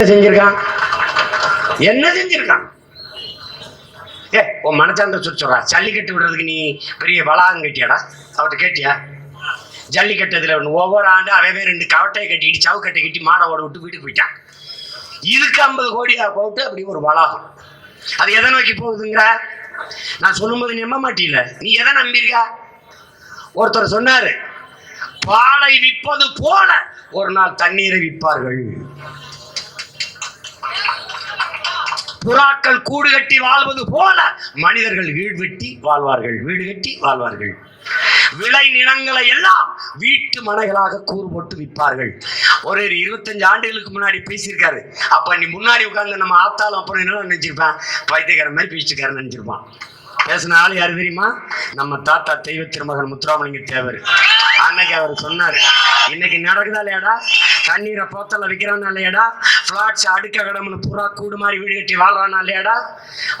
என்ன செஞ்சிருக்கான்? என்ன செஞ்சிருக்கான்? ஏ உன் மனச்சாந்த சொல்றா. ஜல்லிக்கட்டு விடுறதுக்கு நீ பெரிய வளாகம் கட்டியாடா? அவர்கிட்ட கேட்டியா? ஜல்லிக்கட்டத்தில் ஒவ்வொரு ஆண்டு அவன் ரெண்டு கவட்டையை கட்டிக்கிட்டு சவுக்கட்டை கட்டி மாடை ஓட விட்டு வீட்டுக்கு போயிட்டான். இதுக்கு ஐம்பது கோடியா போட்டு அப்படி ஒரு வளாகம். அது எதை நோக்கி போகுதுங்கிற? நான் சொல்லும்போது நம்ப மாட்டீல. நீ எதை நம்பியிருக்கா? ஒருத்தர் சொன்னாரு பாலை விற்பது போல ஒரு நாள் தண்ணீரை விற்பார்கள். புறாக்கள் கூடு கட்டி வாழ்வது போல மனிதர்கள் வீடு வெட்டி வாழ்வார்கள் வீடு கட்டி வாழ்வார்கள். விளை நிலங்களை எல்லாம் வீட்டு மனைகளாக கூறு போட்டு விற்பார்கள். ஒரு இருபத்தஞ்சு ஆண்டுகளுக்கு முன்னாடி பேசியிருக்காரு. அப்ப நீ முன்னாடி உட்கார்ந்து நம்ம ஆத்தாலும் அப்புறம் என்ன நினைச்சிருப்பேன்? பைத்தியக்காரன் மாதிரி பேசிட்டுக்காரன் நினைச்சிருப்பான். பேசின ஆள் யார் தெரியுமா? நம்ம தாத்தா தெய்வ திருமகன் முத்துராமலிங்க தேவர். அன்னைக்கு அவர் சொன்னார். இன்னைக்கு நடக்குதா இல்லையாடா தண்ணீரை போத்தல விற்கிறானா இல்லையாடா பிளாட்ஸ் அடுக்க கடமுன்னு புறா கூடு மாதிரி வீடு கட்டி வாழ்றானா இல்லையாடா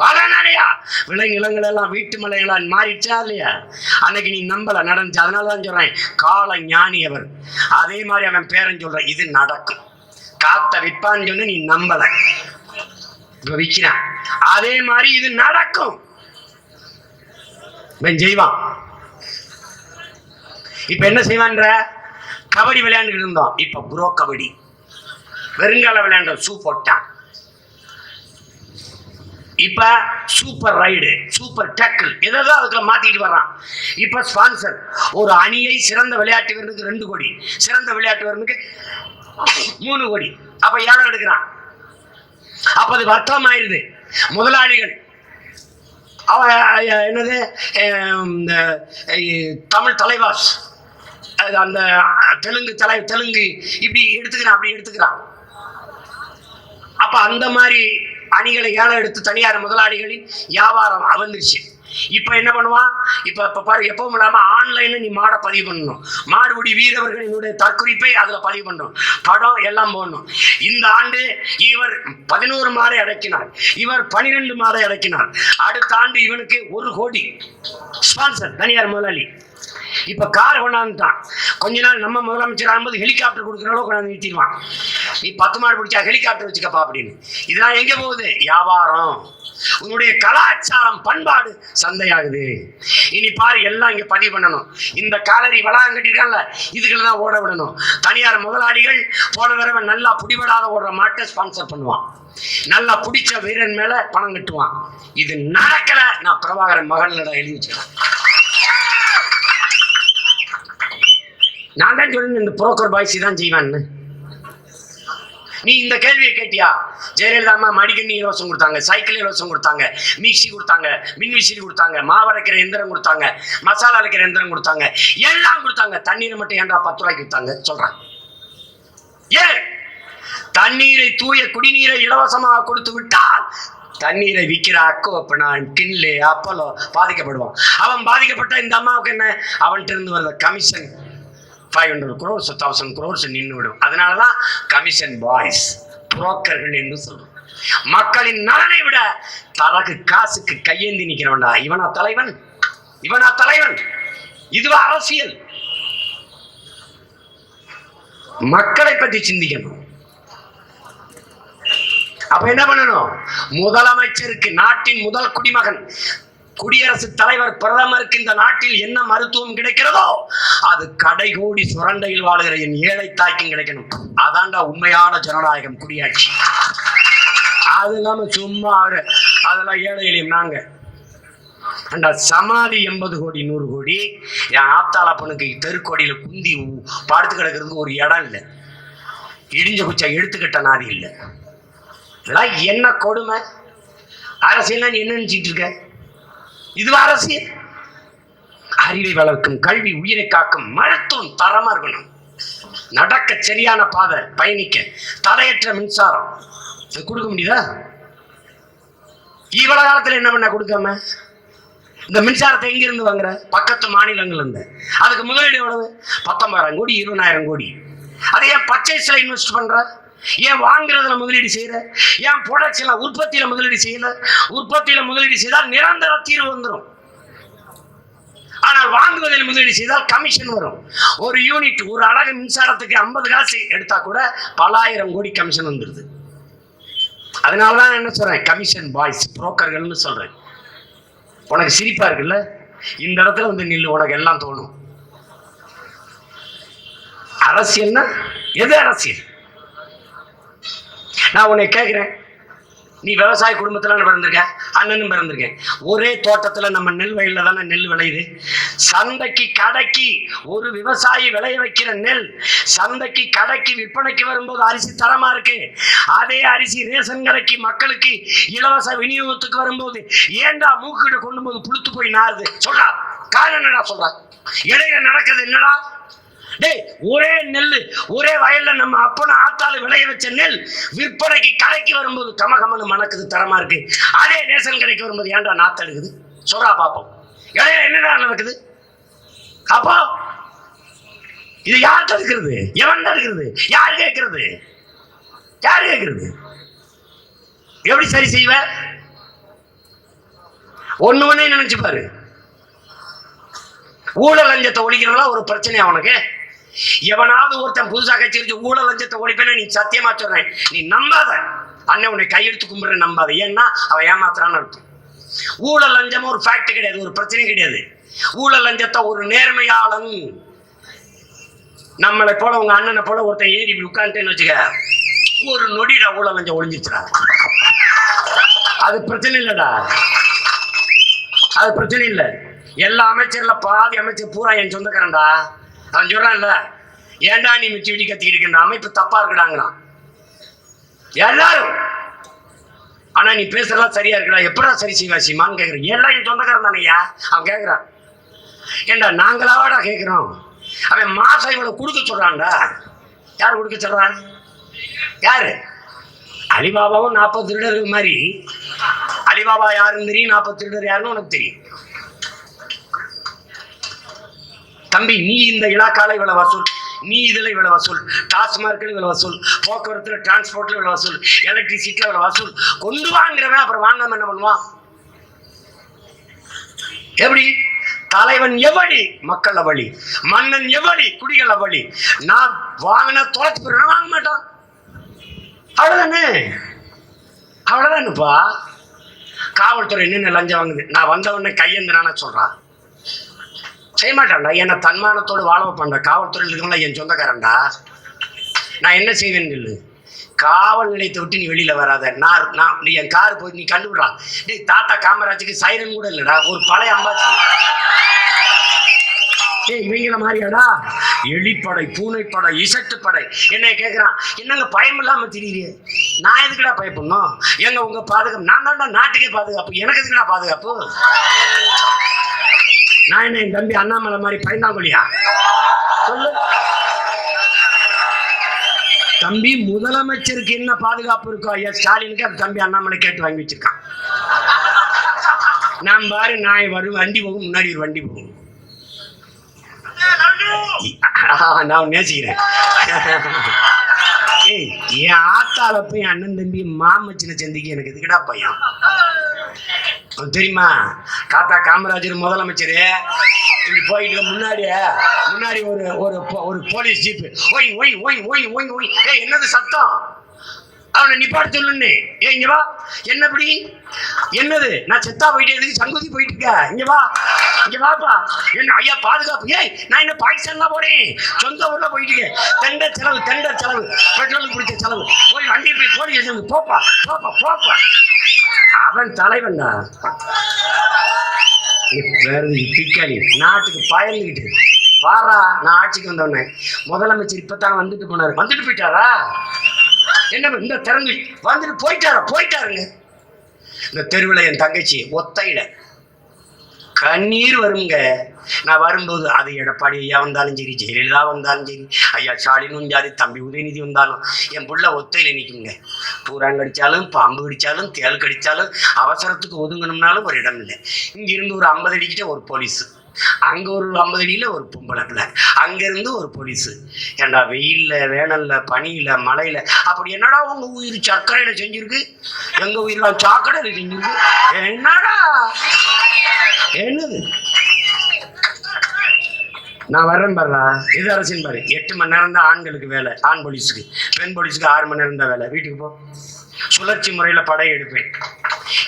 வாழ்றானா இல்லையா விளை நிலங்கள் எல்லாம் வீட்டு மலைகளா மாறிடுச்சா இல்லையா? அன்னைக்கு நீ நம்பல நடந்துச்சு. அதனால தான் சொல்றேன் கால ஞானி அவர். அதே மாதிரி அவன் பேரன் சொல்றான் இது நடக்கும். காத்த விற்பான்னு சொல்லி நீ நம்பல. இப்ப விற்கிறான் அதே மாதிரி இது நடக்கும். இவன் செய்வான். இப்ப என்ன செய்வான்ற? கபடி விளையாண்டுக்கிட்டு இருந்தோம். இப்ப ப்ரோ கபடி. வெறுங்கால விளையாண்ட ஷூ போட்டான். இப்ப சூப்பர் ரைடு சூப்பர் டேக்கிள் எதாவது அதுக்குள்ள மாத்திட்டு வர்றான். இப்ப ஸ்பான்சர் ஒரு அணியை சிறந்த விளையாட்டு வீரனுக்கு ரெண்டு கோடி சிறந்த விளையாட்டு வீரனுக்கு மூணு கோடி. அப்ப ஏழம் எடுக்கிறான்? அப்ப அது வர்த்தகம் ஆயிருது முதலாளிகள் அவ என்னது? இந்த தமிழ் தலைவாஸ். அந்த தெலுங்கு தலை தெலுங்கு இப்படி எடுத்துக்கிறான் அப்படி எடுத்துக்கிறான். அப்ப அந்த மாதிரி அணிகளை ஏழை எடுத்து தனியார் முதலாளிகளின் வியாபாரம் அவந்துருச்சு இப்ப என்ன பண்ணுவான்? இப்ப இப்ப பாரு எப்பவும் இல்லாம ஆன்லைன்ல நீ மாடை பதிவு பண்ணணும். மாடுபிடி வீரர்களினுடைய தற்குறிப்பை அதுல பதிவு பண்ணணும். படம் எல்லாம் போடணும். இந்த ஆண்டு இவர் பதினோரு மாடை அடக்கினார். இவர் பனிரெண்டு மாடை அடக்கினார். அடுத்த ஆண்டு இவனுக்கு ஒரு கோடி ஸ்பான்சர் தனியார் முதலாளி. இப்ப கார் கொண்டாந்துட்டான். கொஞ்ச நாள் நம்ம முதலமைச்சர் ஆகும்போது ஹெலிகாப்டர் கொடுக்குற அளவுக்கு கொண்டாந்து நிறுத்திடுவான். நீ பத்து மாடு பிடிச்சா ஹெலிகாப்டர் வச்சுக்கப்பா அப்படின்னு. இதெல்லாம் எங்க போகுது? வியாபாரம். உன்னுடைய கலாச்சாரம் பண்பாடு சந்தையாகுது. இனி பாரு எல்லாம் இங்க பதிவு பண்ணணும். இந்த காலரி வளாகம் கட்டிருக்காங்கல்ல இதுக்குள்ள தான் ஓட விடணும். தனியார் முதலாளிகள் போன தடவை நல்லா பிடிபடாத ஓடுற மாட்டை ஸ்பான்சர் பண்ணுவான். நல்லா பிடிச்ச வீரன் மேல பணம் கட்டுவான். இது நடக்கல. நான் பிரபாகரன் மகனிடம் எழுதி வச்சுக்கிறேன். நான் தான் சொல்லுங்க இந்த புரோக்கர் பாய்ஸ் தான் செய்வான்னு. நீ இந்த கேள்வியை கேட்டியா? ஜெயலலிதா அம்மா மடிக்கண்ணி இலவசம் கொடுத்தாங்க சைக்கிள் இலவசம் கொடுத்தாங்க மிக்சி கொடுத்தாங்க மின்விசிறி கொடுத்தாங்க மாவரைக்கிற எந்திரம் கொடுத்தாங்க மசாலா அரைக்கிற எந்திரம் கொடுத்தாங்க எல்லாம் கொடுத்தாங்க. தண்ணீரை மட்டும் ஏன்டா பத்து ரூபாய்க்கு வித்தாங்க? சொல்றேன் ஏன்? தண்ணீரை தூய குடிநீரை இலவசமாக கொடுத்து விட்டால் தண்ணீரை விற்கிற அக்கோப்பனான் கின்லே அப்பலோ பாதிக்கப்படுவான். அவன் பாதிக்கப்பட்ட இந்த அம்மாவுக்கு என்ன? அவன்கிட்ட இருந்து வர்ற commission five hundred crores thousand crores நின்று விடும். அதனால தான் கமிஷன் பாய்ஸ் புரோக்கர்கள் என்று சொல்றோம். மக்களின் நலனை விட தரகு காசுக்கு கையேந்தி நிற்கிறவன்டா இவனா தலைவன்? இவனா தலைவன்? இதுவா அரசியல்? மக்களை பற்றி சிந்திக்கணும். அப்ப என்ன பண்ணணும்? முதலமைச்சருக்கு நாட்டின் முதல் குடிமகன் குடியரசுத் தலைவர் பிரதமருக்கு இந்த நாட்டில் என்ன மருத்துவம் கிடைக்கிறதோ அது கடை கூடி சுரண்டையில் வாழ்கிற என் ஏழை தாய்க்கும் கிடைக்கணும். அதான்டா உண்மையான ஜனநாயகம் குடியாட்சி. அது இல்லாம சும்மா அதெல்லாம் ஏழை எளியும் நாங்க. அந்த சமாதி எண்பது கோடி நூறு கோடி என் ஆத்தாளப்பனுக்கு தெருக்கோடியில குந்தி உ- படுத்து கிடக்கிறதுக்கு ஒரு இடம் இல்லை. இடிஞ்ச குச்சா எடுத்துக்கிட்ட நாதி இல்லை. இதெல்லாம் என்ன கொடுமை? அரசியல் நீ என்ன நினைச்சிட்டு இருக்க? இதுவா அரசியல். அறிவை வளர்க்கும் கல்வி உயிரை காக்கும் மருத்துவம் தரமா இருக்கணும். நடக்க சரியான பாதை பயணிக்க தடையற்ற மின்சாரம். இது கொடுக்க முடியுதா? இவ்வளவு காலத்துல என்ன பண்ண கொடுக்காம? இந்த மின்சாரத்தை எங்கிருந்து வாங்குற? பக்கத்து மாநிலங்கள் இருந்து. அதுக்கு முதலீடு எவ்வளவு? பத்தொன்பதாயிரம் கோடி இருபதாயிரம் கோடி. அதை ஏன் பர்ச்சேஸ்ல இன்வெஸ்ட் பண்ற? ஏன் வாங்குறதுல முதலீடு செய்யற? ஏன் ப்ரொடக்ஷன்ல உற்பத்தியில முதலீடு செய்யல? உற்பத்தியில முதலீடு செய்தால் நிரந்தர தீர்வு வந்துடும் ஆனால் வாங்குவதில் முதலீடு செய்தால் கமிஷன் வரும். ஒரு யூனிட் ஒரு அழகு மின்சாரத்துக்கு ஐம்பது காசு எடுத்தா கூட பலாயிரம் கோடி கமிஷன் வந்துடுது அதனால தான் என்ன சொல்றேன்? கமிஷன் பாய்ஸ் புரோக்கர்கள்னு சொல்றேன். உனக்கு சிரிப்பா இருக்குல்ல? இந்த இடத்துல வந்து நில்லு உனக்கு எல்லாம் தோணும். அரசியல்னா எது அரசியல்? நான் உன்னை கேட்குறேன் நீ விவசாய குடும்பத்தில் பிறந்திருக்க? அண்ணனும் பிறந்திருக்கேன். ஒரே தோட்டத்தில் நம்ம நெல் வயலில் தானே நெல் விளையுது. சந்தைக்கு கடைக்கு ஒரு விவசாயி விளைய வைக்கிற நெல் சந்தைக்கு கடைக்கு விற்பனைக்கு வரும்போது அரிசி தரமாக இருக்கு? அதே அரிசி ரேஷன் கடைக்கு மக்களுக்கு இலவச விநியோகத்துக்கு வரும்போது ஏண்டா மூக்கிட்ட கொண்டு போது புளுத்து போய் நாருது சொல்றா. காரணம் என்னடா சொல்றா? இடையில நடக்குது என்னடா? டேய் ஒரே நெல் ஒரே வயல்ல நம்ம அப்பன ஆத்தாலும் விளைய வச்ச நெல் விற்பனைக்கு கலைக்கு வரும்போது கமகமனு மணக்குது தரமா இருக்கு. அதே ரேஷன் கடைக்கு வரும்போது ஏன்டா நாத்தெடுக்குது சொல்றா பாப்போம். இடையில என்னடா நடக்குது? அப்போ இது யார் தடுக்கிறது எவன் தடுக்கிறது யார் கேட்கறது? யார் கேட்கறது? எப்படி சரி செய்வ? ஒன்று ஒன்றே நினைச்சு பாரு. ஊழல் லஞ்சத்தை ஒழிக்கிறதெல்லாம் ஒரு பிரச்சனை அவனுக்கு எவனாவது ஒருத்தன் புதுசாக கட்சி ஊழல் லஞ்சத்தை ஒழிப்பேன்னு நீ சத்தியமா சொல்றேன்? நீ நம்பாத. அண்ணன் உன்னை கையெழுத்து கும்பிடுற நம்பாத. ஏன்னா அவன் ஏமாத்துறான்னு அர்த்தம். ஊழல் லஞ்சம் ஒரு ஃபேக்ட் கிடையாது ஒரு பிரச்சனை கிடையாது. ஊழல் லஞ்சத்தை ஒரு நேர்மையாளன். நம்மளை போல உங்க அண்ணனை போல ஒருத்தன் ஏறி உட்காந்துட்டேன்னு வச்சுக்க ஒரு நொடிடா ஊழல் லஞ்சம் ஒழிஞ்சிச்சுடா அது பிரச்சனை இல்லைடா. அது பிரச்சனை இல்லை. எல்லா அமைச்சர்ல பாதி அமைச்சர் பூரா என் சொந்தக்காரன்டா. அவன் சொல்றான்ல. ஏன்டா நீ மிச்சி விடி கத்திக்கிட்டு அமைப்பு தப்பா இருக்கடாங்கிறான். எல்லாரும். ஆனா நீ பேசுறதெல்லாம் சரியா இருக்கடா. எப்படா சரி செய்வா சீமான்னு கேக்குறேன். எல்லாம் என் சொந்தக்காரன் தானையா அவன் கேட்குறான் ஏண்டா நாங்களாவாடா கேட்குறோம் அவன் மாசம் இவனை கொடுக்க சொல்றான்டா. யார் கொடுக்க சொல்றான் யாரு? அலிபாபாவும் நாற்பது திருடர் மாதிரி. அலிபாபா யாருன்னு தெரியும்? நாற்பது திருடர் யாருன்னு உனக்கு தெரியும். தம்பி நீ இந்த இலாக்கால இவ்வளவு வசூல். நீ இதில் இவ்வளவு வசூல். டாஸ்மார்க்கில் இவ்வளவு வசூல். போக்குவரத்தில் டிரான்ஸ்போர்ட்டில் இவ்வளவு வசூல். எலக்ட்ரிசிட்டியில் இவ்வளவு வசூல். கொண்டு வாங்கிறவன் அப்புறம் வாங்காம என்ன பண்ணுவான்? எப்படி? தலைவன் எவழி மக்கள் அவழி மன்னன் எவழி குடிகள் அவழி நான் வாங்கின தொலைச்சு போயிடுவேன் வாங்க மாட்டான் அவ்வளோதானே அவ்வளோதானுப்பா காவல்துறை என்னென்ன லஞ்சம் வாங்குது. நான் வந்தவொடனே கையேந்திரான சொல்கிறான் செய்ய மாட்டான்டா என்னை தன்மானத்தோடு வாழ வைப்பான்டா. காவல்துறையில் இருக்கவங்கள என் சொந்தக்காரன்டா. நான் என்ன செய்வேன் சொல்லு. காவல் நிலையத்தை விட்டு நீ வெளியில் வராத. நான் நான் நீ என் கார் போய் நீ கண்டுபிடுறான் டேய் தாத்தா காமராஜுக்கு சைரன் கூட இல்லைடா. ஒரு பழைய அம்பாச்சி. ஏய் இவங்கள மாதிரியாடா. எலிப்படை பூனைப்படை இசட்டுப்படை. என்னை கேட்குறான் என்னங்க பயம் இல்லாமல் தெரியுது நான் எதுக்குடா பயப்படணும்? எங்க உங்கள் பாதுகாப்பு? நான் தான்டா நாட்டுக்கே பாதுகாப்பு. எனக்கு எதுக்குடா பாதுகாப்பு? நான் என்ன என் தம்பி அண்ணாமலை மாதிரி பயந்தாங்கொழியா சொல்லு. தம்பி முதலமைச்சருக்கு என்ன பாதுகாப்பு இருக்கோ ஐயா ஸ்டாலினுக்கு அந்த தம்பி அண்ணாமலை கேட்டு வாங்கி வச்சிருக்கான். நான் பாரு நான் வரும் வண்டி போகும் முன்னாடி ஒரு வண்டி போகும். நான் நேசிக்கிறேன். ஏய் என் ஆத்தால போய் அண்ணன் தம்பி மாமச்சின சந்திக்க எனக்கு எதுக்குடா பையன் தெரியுமா? தாத்தா காமராஜர் முதலமைச்சர். இப்படி போயிட்டு முன்னாடியே முன்னாடி ஒரு ஒரு ஒரு போலீஸ் ஜீப்பு. ஒய் ஒய் ஒய் ஒய் ஒய் ஒய் ஏய் என்னது சத்தம்? அவனை நிப்பாட சொல்லுன்னு. ஏய் இங்க வா. என்னப்படி? என்னது? நான் செத்தா போயிட்டு எதுக்கு சங்குதி போயிட்டு இருக்க? இங்க வா. இங்க வாப்பா. என்ன ஐயா பாதுகாப்பு? ஏய் நான் என்ன பாகிஸ்தான் போறேன். சொந்த ஊர்ல போயிட்டு இருக்கேன் டெண்டர் செலவு டெண்டர் செலவு. பெட்ரோலுக்கு பிடிச்ச செலவு. போய் வண்டி போய் போலீஸ் ஸ்டேஷனுக்கு போப்பா போப்பா போப்பா. அவன் தலைவன்டா தான். பிக்காளி. நாட்டுக்கு பயந்துக்கிட்டு பாரா நான் ஆட்சிக்கு வந்தவனே. முதலமைச்சர் இப்பதான் வந்துட்டு போனாரு. வந்துட்டு போயிட்டாரா? என்ன இந்த திறந்து வந்துட்டு போயிட்டாரா? போயிட்டாருங்க. இந்த தெருவில் என் தங்கச்சி ஒத்தையில. கண்ணீர் வருங்க. நான் வரும்போது அது எடப்பாடி ஐயா வந்தாலும் சரி ஜெயலலிதா வந்தாலும் சரி ஐயா ஸ்டாலினும் ஜாதி தம்பி உதயநிதி வந்தாலும் என் புள்ள ஒத்தையில் நிற்குங்க பூரான் கடித்தாலும் பாம்பு கடித்தாலும் தேள் கடித்தாலும் அவசரத்துக்கு ஒதுங்கணும்னாலும் ஒரு இடம் இல்லை. இங்கிருந்து ஒரு ஐம்பது அடிக்கிட்ட ஒரு போலீஸு. அங்கே ஒரு ஐம்பது அடியில் ஒரு பொம்பளை பிள்ளை. அங்கேருந்து ஒரு போலீஸு. ஏண்டா வெயிலில் வேணலில் பனியில் மழையில் அப்படி என்னடா உங்கள் உயிர் சர்க்கரையில் செஞ்சிருக்கு? எங்கள் உயிரெலாம் சாக்கடையில் செஞ்சுருக்கு? என்னடா? என்னது? நான் வரேன் பாருடா. இது அரசின் பாரு. எட்டு மணி நேரம் தான் ஆண்களுக்கு வேலை ஆண் போலீஸுக்கு. பெண் போலீஸுக்கு ஆறு மணி நேரம் தான் வேலை. வீட்டுக்கு போ. சுழற்சி முறையில் படை எடுப்பேன்.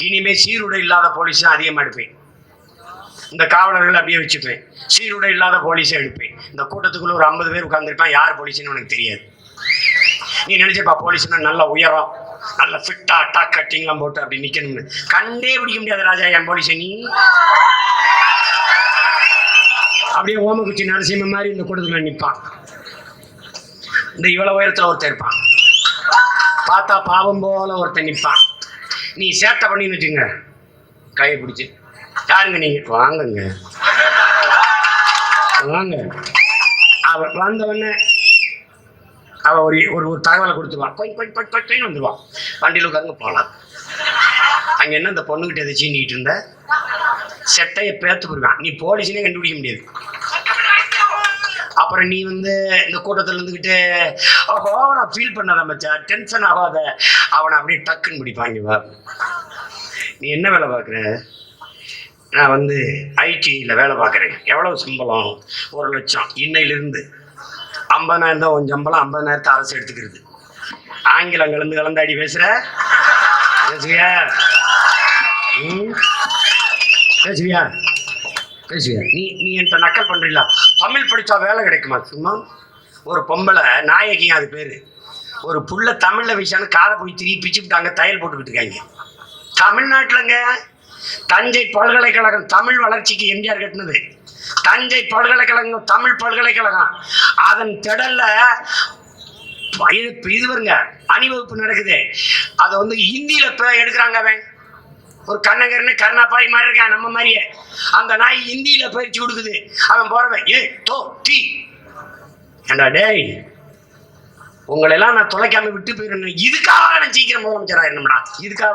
இனிமே சீருடை இல்லாத போலீஸ் தான் அதிகமாக எடுப்பேன். இந்த காவலர்கள் அப்படியே வச்சுப்பேன். சீருடை இல்லாத போலீஸை எடுப்பேன். இந்த கூட்டத்துக்குள்ள ஒரு ஐம்பது பேர் உட்காந்துருப்பான் யார் போலீஸ்னு உனக்கு தெரியாது. நீ நினைச்சப்பா போலீஸ்னா நல்ல உயரம். நல்ல ஃபிட்டா டாக் கட்டிங்லாம் போட்டு அப்படி நிக்கணும்னு. கண்டே பிடிக்க முடியாது ராஜா என் போலீஸ் நீ. அப்படியே ஓமகுச்சி நரசிம்ம மாதிரி இந்த கூட்டத்தில் நிற்பான் இந்த இவ்வளவு உயரத்தில் ஒருத்தன் இருப்பான். பார்த்தா பாவம் போல ஒருத்தன் நிற்பான் நீ சேட்டை பண்ணின்னு வச்சுங்க கையை பிடிச்சி. யாருங்க நீங்க? வாங்குங்க. வாங்க. அவ வந்தவொடனே அவள் ஒரு ஒரு ஒரு தகவலை கொடுத்துருவான் கொய் கொய் கொய் கொய் கொய்னு வந்துடுவான் வண்டியில் உட்காந்து போகலாம் அங்கே என்ன இந்த பொண்ணுக்கிட்ட எதை சீண்டிகிட்டு இருந்த? செட்டையை பேத்து போடுவான் நீ போலீஸ்னே கண்டுபிடிக்க முடியாது. அப்புறம் நீ வந்து இந்த கூட்டத்தில் இருந்துக்கிட்டு ஓஹோ நான் ஃபீல் பண்ணாத மச்சா. டென்ஷன் ஆகாத. அவனை அப்படியே டக்குன்னு பிடிப்பாங்க வா நீ என்ன வேலை பார்க்குற? நான் வந்து ஐடியில் வேலை பார்க்குறேன். எவ்வளவு சம்பளம்? ஒரு லட்சம். இன்னையிலிருந்து. ஐம்பதாயிரம் தான் உன் சம்பளம் ஐம்பதாயிரத்தை அரசு எடுத்துக்கிறது. ஆங்கிலம் கலந்து கலந்தாடி பேசுகிற பேசுவியா? ம்? பேசுவியா? பேசுவியா? நீ நீ என்கிட்ட நக்கல் பண்ணுறீங்களா தமிழ் படித்தா வேலை கிடைக்குமா சும்மா? ஒரு பொம்பளை நாயகியும் அது பேர். ஒரு புள்ள தமிழில் விஷயம் காதை போய் திரி பிச்சு விட்டாங்க தையல் போட்டுக்கிட்டு இருக்காங்க. தமிழ்நாட்டிலங்க தஞ்சை பல்கலைக்கழகம் தமிழ் வளர்ச்சிக்கு எம்ஜிஆர் கட்டினது. தஞ்சை பல்கலைக்கழகம் தமிழ் பல்கலைக்கழகம். அதன் திடல்ல இது இது வருங்க அணிவகுப்பு நடக்குது. அதை வந்து ஹிந்தியில் இப்போ எடுக்கிறாங்க அவன். ஒரு கண்ணகர்னு கருணாப்பாய் மாதிரி இருக்கான் நம்ம மாதிரியே. அந்த நாய் ஹிந்தியில பயிற்சி கொடுக்குது. அவன் போறவன் ஏ தோ டீ. ஏண்டா டேய் உங்களெல்லாம் நான் தொலைக்காம விட்டு போயிருந்தேன் இதுக்காக நான் சீக்கிரம் முதலமைச்சர் ஆயிருந்தோம்டா இதுக்காக